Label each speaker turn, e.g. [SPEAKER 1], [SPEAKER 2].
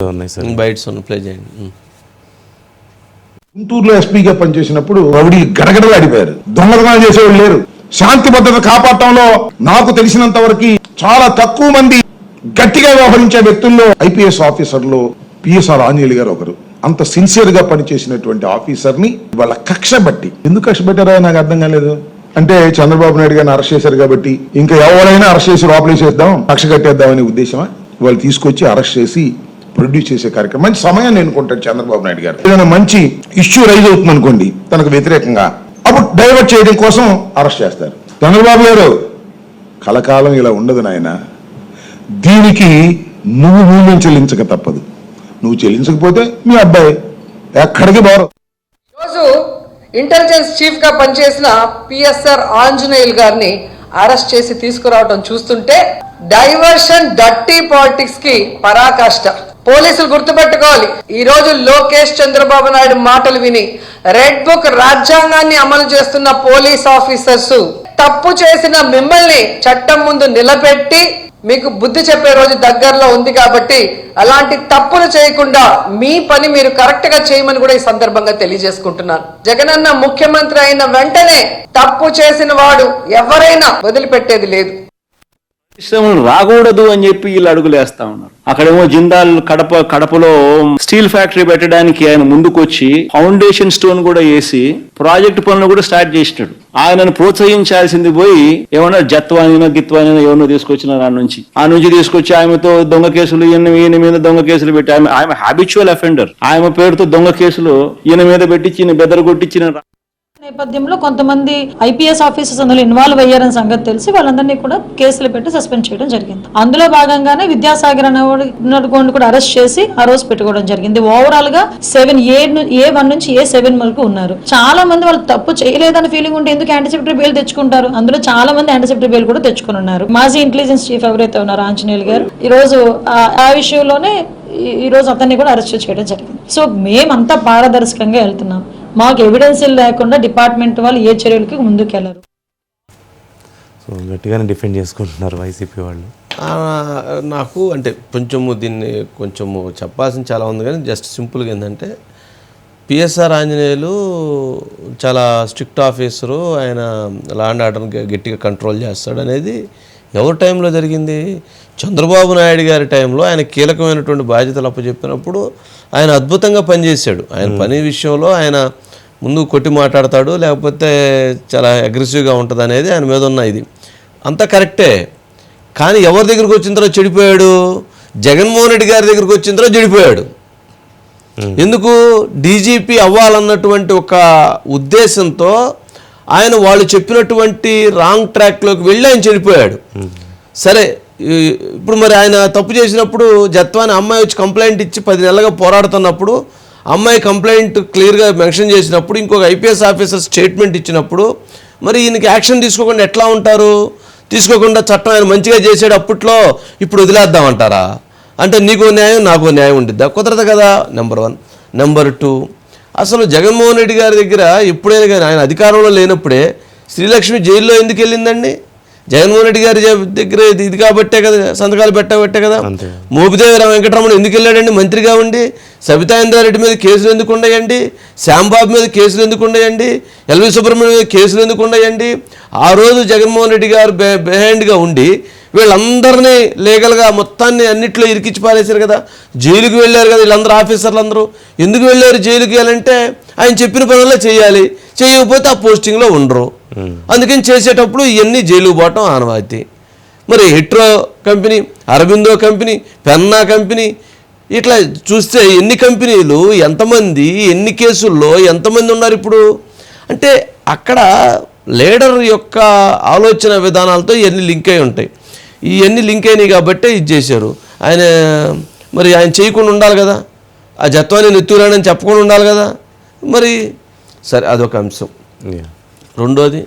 [SPEAKER 1] ఉన్నాయి sir.
[SPEAKER 2] Bytes ఉన్న play చేయండి.
[SPEAKER 3] గుంటూరులో ఎస్పీగా పనిచేసినప్పుడు రౌడీ గడగడలాడిపోయారు. దొంగతనాలు చేసేవాళ్ళు లేరు. శాంతి భద్రత కాపాడటంలో నాకు తెలిసినంత వరకు చాలా తక్కువ మంది గట్టిగా వ్యవహరించే వ్యక్తుల్లో ఐపీఎస్ ఆఫీసర్లు పిఎస్ఆర్ ఆంజనేయులు గారు ఒకరు. అంత సిన్సియర్గా పనిచేసినటువంటి ఆఫీసర్ని వాళ్ళ కక్ష బట్టి. ఎందుకు కక్ష పెట్టారో నాకు అర్థం కాలేదు. అంటే చంద్రబాబు నాయుడు గారిని అరెస్ట్ చేశారు కాబట్టి ఇంకా ఎవరైనా అరెస్ట్ చేసి లోపలేసేద్దాం కక్ష కట్టేద్దామనే ఉద్దేశమా? వాళ్ళు తీసుకొచ్చి అరెస్ట్ చేసి ప్రొడ్యూస్ చేసే కార్యక్రమం. మంచి సమయాన్ని ఎన్నుకుంటాడు చంద్రబాబు నాయుడు గారు. ఏదైనా మంచి ఇష్యూ రైజ్ అవుతుంది అనుకోండి తనకు వ్యతిరేకంగా. అప్పుడు డైవర్ట్ చేయడం కోసం అరెస్ట్ చేస్తారు. చంద్రబాబు గారు కలకాలం ఇలా ఉండదు నాయన. దీనికి నువ్వు మూల్యం చెల్లించక తప్పదు. నువ్వు చెల్లించకపోతే మీ అబ్బాయి ఎక్కడికి బారు
[SPEAKER 4] రోజు ఇంటెలిజెన్స్ చీఫ్గా పనిచేసిన పిఎస్ఆర్ ఆంజనేయులు గారిని అరెస్ట్ చేసి తీసుకురావడం చూస్తుంటే డైవర్షన్ డర్టీ పాలిటిక్స్కి పరాకాష్ట. పోలీసులు గుర్తుపెట్టుకోవాలి. ఈ రోజు లోకేష్ చంద్రబాబు నాయుడు మాటలు విని రెడ్ బుక్ రాజ్యాంగాన్ని అమలు చేస్తున్న పోలీస్ ఆఫీసర్స్ తప్పు చేసిన మిమ్మల్ని చట్టం ముందు నిలబెట్టి మీకు బుద్ధి చెప్పే రోజు దగ్గరలో ఉంది కాబట్టి అలాంటి తప్పులు చేయకుండా మీ పని మీరు కరెక్ట్గా చేయమని కూడా ఈ సందర్భంగా తెలియజేసుకుంటున్నాను. జగనన్న ముఖ్యమంత్రి అయిన వెంటనే తప్పు చేసిన వాడు ఎవరైనా వదిలిపెట్టేది లేదు.
[SPEAKER 5] పరిశ్రమలు రాకూడదు అని చెప్పి వీళ్ళు అడుగులేస్తా ఉన్నారు. అక్కడేమో జిందాల్ కడప కడపలో స్టీల్ ఫ్యాక్టరీ పెట్టడానికి ఆయన ముందుకొచ్చి ఫౌండేషన్ స్టోన్ కూడా వేసి ప్రాజెక్ట్ పనులు కూడా స్టార్ట్ చేసినాడు. ఆయనను ప్రోత్సహించాల్సింది పోయి ఏమన్నా జత్వానైనా గిత్వానైనా ఎవరినో తీసుకొచ్చినారు ఆ నుంచి. ఆ నుంచి తీసుకొచ్చి ఆమెతో దొంగ కేసులు ఈయన ఈయన మీద దొంగ కేసులు పెట్టి ఆమె ఆమె హ్యాబిచువల్ అఫెండర్ ఆమె పేరుతో దొంగ కేసులు ఈయన మీద పెట్టించి ఈయన బెదరగొట్టించిన
[SPEAKER 6] నేపథ్యంలో కొంతమంది ఐపీఎస్ ఆఫీసర్స్ అందులో ఇన్వాల్వ్ అయ్యారని సంగతి తెలిసి వాళ్ళందరినీ కూడా కేసులు పెట్టి సస్పెండ్ చేయడం జరిగింది. అందులో భాగంగానే విద్యాసాగర్ అనేవాడు కూడా అరెస్ట్ చేసి ఆ రోజు పెట్టుకోవడం జరిగింది. ఓవరాల్గా సెవెన్ ఏ ఏ వన్ నుంచి ఏ సెవెన్ వరకు ఉన్నారు. చాలా మంది వాళ్ళు తప్పు చేయలేదని ఫీలింగ్ ఉంటే ఎందుకు యాంటిసిపేటరీ బెయిల్ తెచ్చుకుంటారు? అందులో చాలా మంది యాంటిసిపేటరీ బెయిల్ కూడా తెచ్చుకుని ఉన్నారు. మాజీ ఇంటెలిజెన్స్ చీఫ్ ఎవరైతే ఉన్నారు ఆంజనేయులు గారు ఈ రోజు ఆ- విషయంలోనే ఈ- ఈ రోజు అతన్ని కూడా అరెస్ట్ చేయడం జరిగింది. సో మేమంతా పారదర్శకంగా వెళ్తున్నాం. మాకు ఎవిడెన్స్ లేకుండా డిపార్ట్మెంట్ వాళ్ళు ఏ చర్యలకి ముందుకెళ్ళరు.
[SPEAKER 1] సో గట్టిగానే డిఫెండ్ చేసుకుంటున్నారు వైసీపీ వాళ్ళు.
[SPEAKER 2] ఆ, నాకు అంటే కొంచెము దీన్ని కొంచెము చెప్పాల్సిన చాలా ఉంది కానీ జస్ట్ సింపుల్గా ఏంటంటే పిఎస్ఆర్ ఆంజనేయులు చాలా స్ట్రిక్ట్ ఆఫీసరు ఆయన ల్యాండ్ ఆర్డర్ని గట్టిగా కంట్రోల్ చేస్తాడు అనేది ఎవరి టైంలో జరిగింది? చంద్రబాబు నాయుడు గారి టైంలో ఆయన కీలకమైనటువంటి బాధ్యతలు అప్పచెప్పినప్పుడు ఆయన అద్భుతంగా పనిచేశాడు. ఆయన పని విషయంలో ఆయన ముందు కొట్టి మాట్లాడతాడు లేకపోతే చాలా అగ్రెసివ్గా ఉంటుంది అనేది ఆయన మీద ఉన్న ఇది. అంతా కరెక్టే. కానీ ఎవరి దగ్గరికి వచ్చిన తర్వాత చెడిపోయాడు? జగన్మోహన్ రెడ్డి గారి దగ్గరికి వచ్చిన తర్వాత చెడిపోయాడు. ఎందుకు? డీజీపీ అవ్వాలన్నటువంటి ఒక ఉద్దేశంతో ఆయన వాళ్ళు చెప్పినటువంటి రాంగ్ ట్రాక్లోకి వెళ్ళి ఆయన చెడిపోయాడు. సరే ఇప్పుడు మరి ఆయన తప్పు చేసినప్పుడు జత్వాని అమ్మాయి వచ్చి కంప్లైంట్ ఇచ్చి పది నెలలుగా పోరాడుతున్నప్పుడు అమ్మాయి కంప్లైంట్ క్లియర్గా మెన్షన్ చేసినప్పుడు ఇంకొక ఐపీఎస్ ఆఫీసర్ స్టేట్మెంట్ ఇచ్చినప్పుడు మరి ఈయనకి యాక్షన్ తీసుకోకుండా ఎట్లా ఉంటారు? తీసుకోకుండా చట్టం ఆయన మంచిగా చేసాడు అప్పట్లో ఇప్పుడు వదిలేద్దామంటారా అంటే నీకు న్యాయం నాకు న్యాయం ఉండిద్దా? కుదరదు కదా నెంబర్ వన్ నెంబర్ టూ అసలు జగన్మోహన్ రెడ్డి గారి దగ్గర ఎప్పుడైనా కానీ ఆయన అధికారంలో లేనప్పుడే శ్రీలక్ష్మి జైల్లో ఎందుకు వెళ్ళిందండి? జగన్మోహన్ రెడ్డి గారి దగ్గర ఇది కాబట్టే కదా సంతకాలు పెట్టబట్టే కదా. మోపిదేవి వెంకటరమణ ఎందుకు వెళ్ళాడండి? మంత్రిగా ఉండి సబితా ఇంద్రారెడ్డి మీద కేసులు ఎందుకు ఉన్నాయండి? శ్యాంబాబు మీద కేసులు ఎందుకు ఉన్నాయండి? ఎల్వి సుబ్రహ్మణ్యం మీద కేసులు ఎందుకు ఉన్నాయండి? ఆ రోజు జగన్మోహన్ రెడ్డి గారు బె బిహైండ్గా ఉండి వీళ్ళందరినీ లీగల్గా మొత్తాన్ని అన్నిట్లో ఇరికిచ్చి పారేశారు కదా. జైలుకి వెళ్ళారు కదా వీళ్ళందరూ ఆఫీసర్లు అందరూ ఎందుకు వెళ్ళారు జైలుకి వెళ్ళాలంటే ఆయన చెప్పిన పనుల్లో చేయాలి. చేయకపోతే ఆ పోస్టింగ్లో ఉండరు. అందుకని చేసేటప్పుడు ఇవన్నీ జైలు పోవటం ఆనవాయితీ. మరి Hetero company Aurobindo company Penna company ఇట్లా చూస్తే ఎన్ని కంపెనీలు ఎంతమంది ఎన్ని కేసుల్లో ఎంతమంది ఉన్నారు ఇప్పుడు? అంటే అక్కడ లీడర్ యొక్క ఆలోచన విధానాలతో ఇవన్నీ లింక్ అయి ఉంటాయి. ఇవన్నీ లింక్ అయినాయి కాబట్టే ఇది చేశారు. ఆయన మరి ఆయన చేయకుండా ఉండాలి కదా? ఆ జత్వాన్ని నెత్తురాడని చెప్పకుండా ఉండాలి కదా? మరి సరే అదొక అంశం. రెండోది